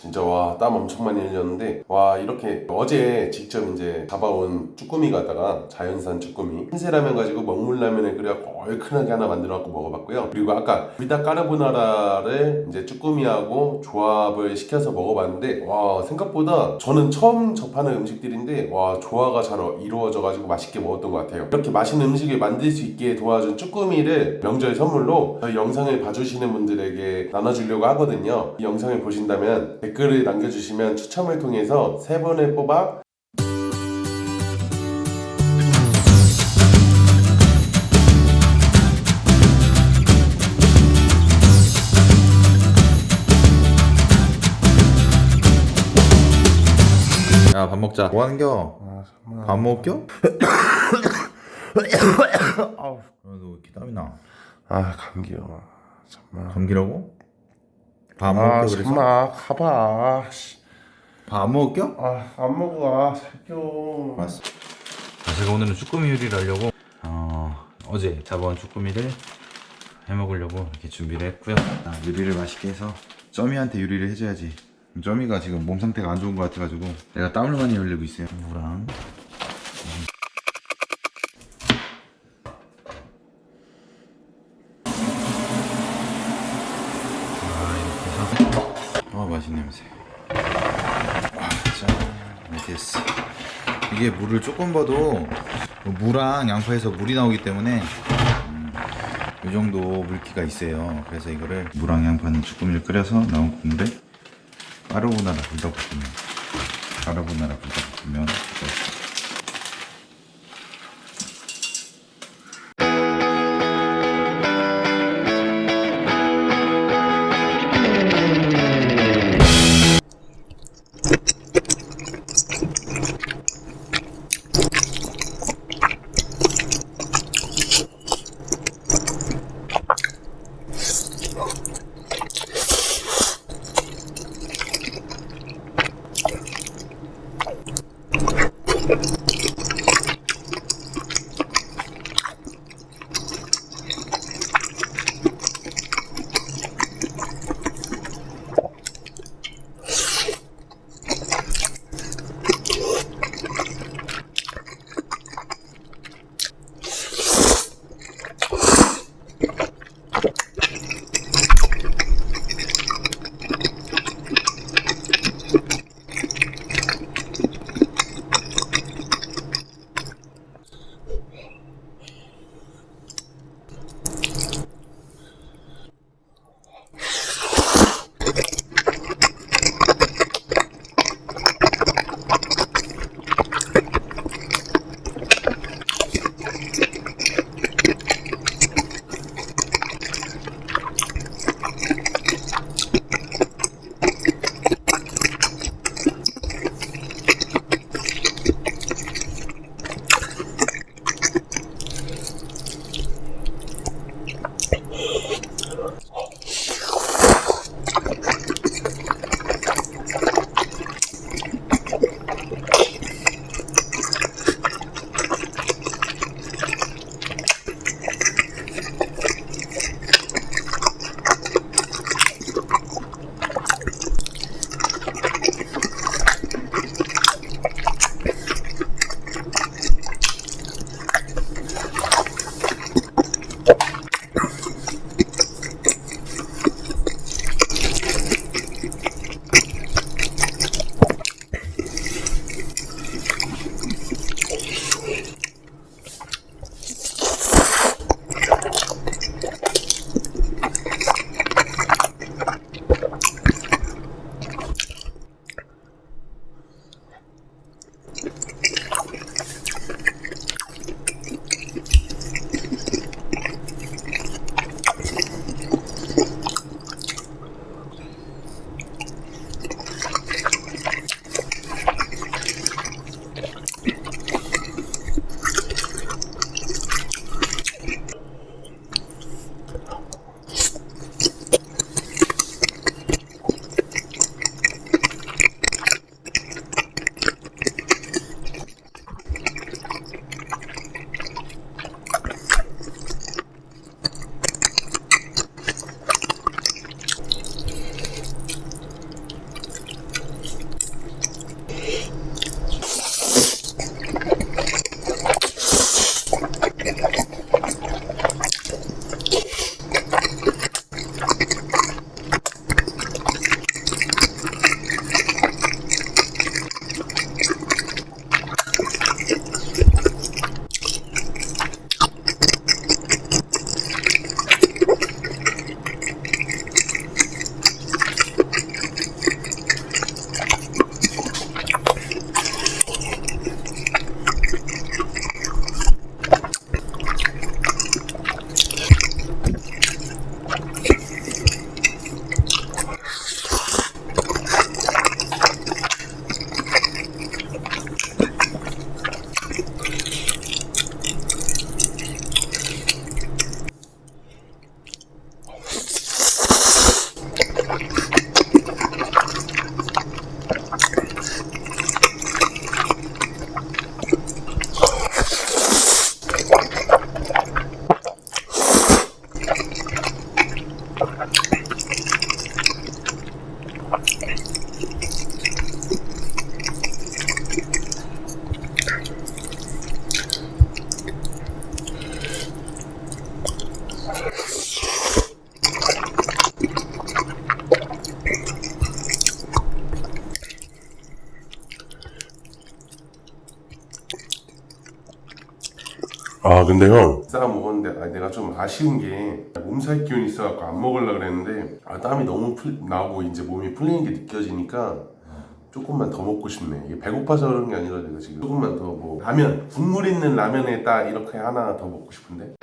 진짜 와 땀 엄청 많이 흘렸는데 와 이렇게 어제 직접 이제 잡아온 쭈꾸미 갖다가 자연산 쭈꾸미. 흰새라면 가지고 먹물라면을 끓여 얼큰하게 하나 만들어 갖고 먹어봤고요. 그리고 아까 비다 까르보나라를 이제 쭈꾸미하고 조합을 시켜서 먹어봤는데 와 생각보다 저는 처음 접하는 음식들인데 와 조화가 잘 이루어져 가지고 맛있게 먹었던 것 같아요. 이렇게 맛있는 음식을 만들 수 있게 도와준 쭈꾸미를 명절 선물로 저희 영상을 봐주시는 분들에게 나눠주려고 하거든요. 이 영상을 보신다면 댓글을 남겨주시면 추첨을 통해서 세 분을 뽑아 야 밥 먹자 뭐 하는겨? 아 정말 밥 먹겨? 아우 너왜 이렇게 땀이 나? 아 감기요 정말 감기라고? 밥 아 먹겨 그래서? 정말 가봐. 밥 먹겨? 아안 먹어. 아 살겨 알았어. 자, 제가 오늘은 쭈꾸미 요리를 하려고 어, 어제 잡아온 쭈꾸미를 해 먹으려고 이렇게 준비를 했고요. 아, 요리를 맛있게 해서 쩌미한테 요리를 해줘야지. 쩌미가 지금 몸 상태가 안 좋은 것 같아가지고 내가 땀을 많이 흘리고 있어요. 무랑 아 이렇게 해서 아 맛있는 냄새 아, 짠 됐어 이게 물을 조금 봐도 무랑 양파에서 물이 나오기 때문에 음, 이 정도 물기가 있어요. 그래서 이거를 무랑 양파는 쭈꾸미를 끓여서 나온 국물에 까르보나라 불닭볶음면 까르보나라 불닭볶음면 아 근데 형 싸 먹었는데 아, 내가 좀 아쉬운 게 몸살 기운이 있어갖고 안 먹으려 그랬는데 아, 땀이 너무 풀, 나고 이제 몸이 풀리는 게 느껴지니까 조금만 더 먹고 싶네. 이게 배고파서 그런 게 아니라 내가 지금 조금만 더 뭐 라면 국물 있는 라면에 딱 이렇게 하나 더 먹고 싶은데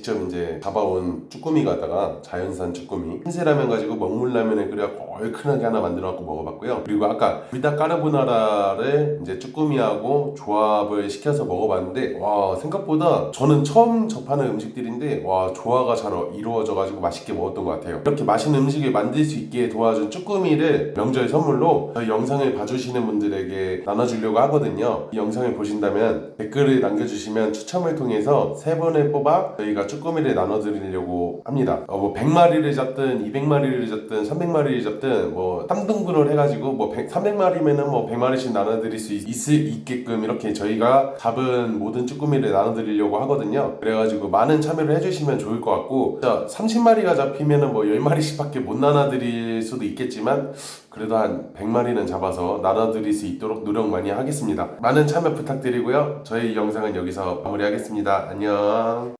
직접 이제 잡아온 쭈꾸미 갖다가 자연산 쭈꾸미. 흰새라면 가지고 먹물라면을 끓여 얼큰하게 하나 만들어 갖고 먹어봤고요. 그리고 아까 불닭 까르보나라를 이제 쭈꾸미하고 조합을 시켜서 먹어봤는데 와 생각보다 저는 처음 접하는 음식들인데 와 조화가 잘 이루어져 가지고 맛있게 먹었던 것 같아요. 이렇게 맛있는 음식을 만들 수 있게 도와준 쭈꾸미를 명절 선물로 저희 영상을 봐주시는 분들에게 나눠주려고 하거든요. 이 영상을 보신다면 댓글을 남겨주시면 추첨을 통해서 세 번에 뽑아 저희가 쭈꾸미를 나눠드리려고 합니다. 어, 뭐 100마리를 잡든 200마리를 잡든 300마리를 잡든 뭐 땀등분을 해가지고 뭐 100, 300마리면은 뭐 100마리씩 나눠드릴 수 있, 있을 있게끔 이렇게 저희가 잡은 모든 쭈꾸미를 나눠드리려고 하거든요. 그래가지고 많은 참여를 해주시면 좋을 것 같고 진짜 30마리가 잡히면은 뭐 10마리씩밖에 못 나눠드릴 수도 있겠지만 그래도 한 100마리는 잡아서 나눠드릴 수 있도록 노력 많이 하겠습니다. 많은 참여 부탁드리고요. 저희 영상은 여기서 마무리하겠습니다. 안녕.